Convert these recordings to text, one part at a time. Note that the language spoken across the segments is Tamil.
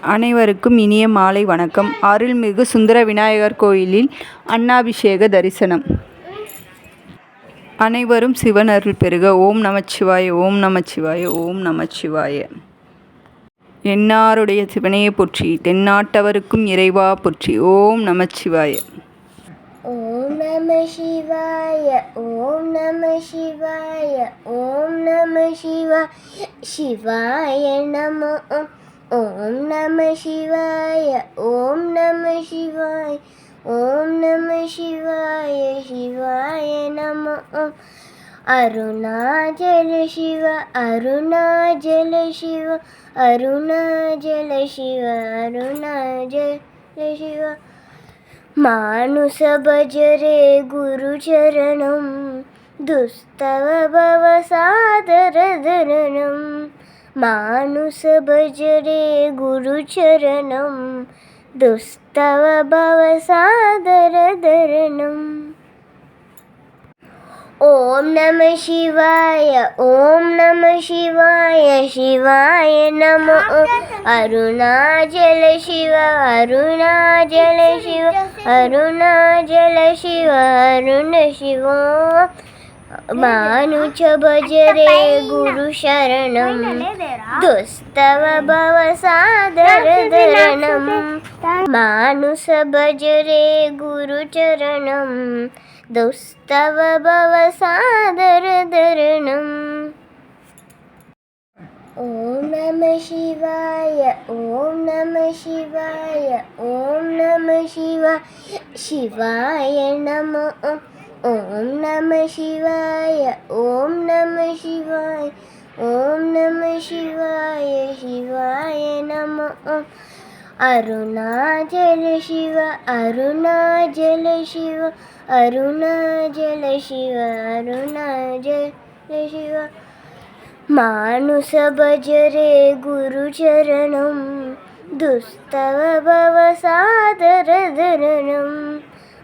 அனைவருக்கும் இனிய மாலை வணக்கம். அருள்மிகு சுந்தர விநாயகர் கோயிலில் அன்னாபிஷேக தரிசனம். அனைவரும் சிவன் அருள் பெருக ஓம் நமச்சிவாய ஓம் நமச்சிவாய ஓம் நமச்சிவாய. என்னாருடைய சிவனையை போற்றி தென்னாட்டவருக்கும் இறைவா போற்றி. ஓம் நமச்சிவாய. ஓம் நம சிவாய ஓம் நம சிவாய ஓம் நம சிவாய சிவாய நம. ओम नमः शिवाय, ओम नमः शिवाय, ओम नमः शिवाय शिवाय नम। ओम अरुणाचल शिव अरुणाचल शिव अरुणाचल शिव अरुणाचल शिव। मानुस भजरे गुरुचरणं दुस्तव भव सादरधरणम् मानुष भज रे गुरुचरणं दुस्तव भव सादरधरणम् ॐ नमः शिवाय ॐ नमः शिवाय शिवाय नमः। अरुणाचल शिव अरुणाचल शिव अरुणाचल शिव, अरुण शिव। मानुच भज रे गुरुशरणं दुस्तव भव सादरधरणं मानुष भज रे गुरुचरणं दुस्तव भव सादरधरणम् ॐ नमः शिवाय ॐ नमः शिवाय ॐ नमः शिवाय शिवाय नमः ॐ नमः शिवाय ॐ नमः शिवाय, ओम नमः शिवाय शिवाय नम। नमः अरुणाचल शिव अरुणाचल शिव अरुणाचल शिव अरुणाचल शिव। मानुष भज रे गुरुचरणं दुस्तव भव सादरधरणं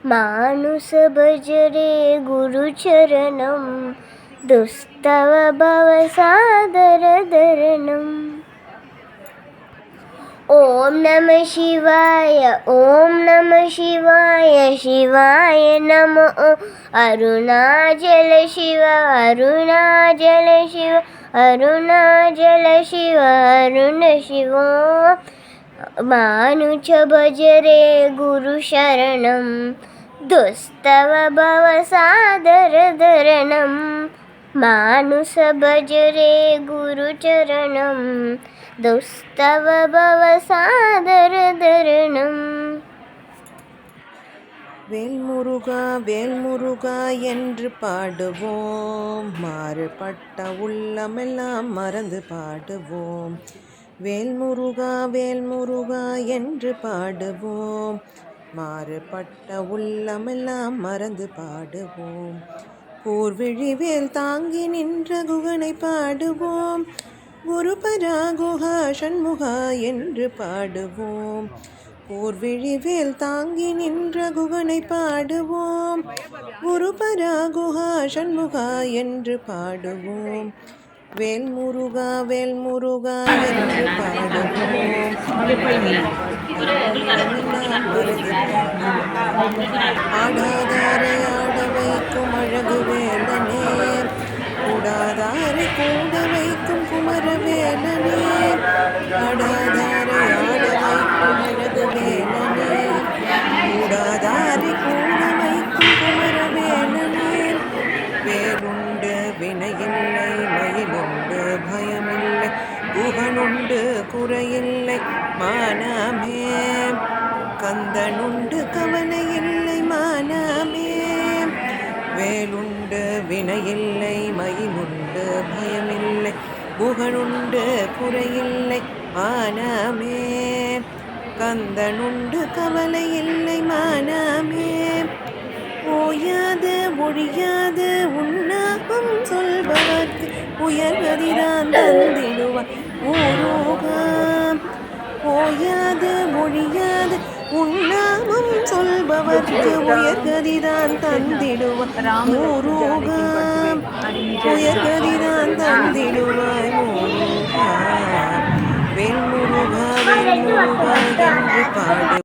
മാനുസഭജരേ ഗുരുചരണം ദുസ്തവ ഭവസാദരധരണം ഓം നമ ശിവായ ഓം നമ ശിവായ ശിവായ നമ അരുണാചല ശിവ അരുണാചല ശിവ അരുണാചല ശിവ അരുണ ശിവ മാനുച്ച ഭജരേ ഗുരുശരണം मानुच भज रे गुरुशरणं दुस्तव भव सादरधरणं मानुष भज रे गुरुचरणं दुस्तव भव सादरधरणम् வேல்முருகா வேல்முருகா என்று பாடுவோம் மாறுபட்ட உள்ளமெல்லாம் மறந்து பாடுவோம் வேல்முருகா வேல்முருகா என்று பாடுவோம் மாறுபட்ட உள்ளமெல்லாம் மறந்து பாடுவோம். போர்விழிவேல் தாங்கி நின்ற குகனை பாடுவோம். குருபரா குஹா சண்முகா என்று பாடுவோம். போர்விழிவேல் தாங்கி நின்ற குகனை பாடுவோம். குருபரா குஹா சண்முகா என்று பாடுவோம். வேல் முருகா வேல் முருகா என்று பாடுவோம். ஆடாதாரை ஆட வைக்கும் அழகு வேலனே கூடாதாரை கூட வைக்கும் குமர வேலனே ஆடாதாரை ஆட வைக்கும் அழகு வேலனே கூடாதாரை கூட வைக்கும் குமர வேலனே வேலுண்டு வினையில்லை மயிலுண்டு பயமில்லை குகனுண்டு குறையில்லை மானமே. கந்தனுண்டு கவலை இல்லை மானமே. வேலுண்டு வினையில்லை மயிலுண்டு பயமில்லை புகழுண்டு குறையில்லை மானமே. கந்தனுண்டு கவலை இல்லை மானமே. ஓயாது ஒழியாது உண்ணாகும் சொல்பவர்க்கு உயர்வதிதான் தந்திடுவார் ஊரோகம் ஓயாது ஒழியாது உண்ணாமம் சொல்பவர்க்கு உயர்கதிதான் தந்திடுவார் ஊரோகம் உயர்கதிதான் தந்திடுவாய் ஊரோகம் வேல் முருகா. வேல் முருகா என்று பாடு.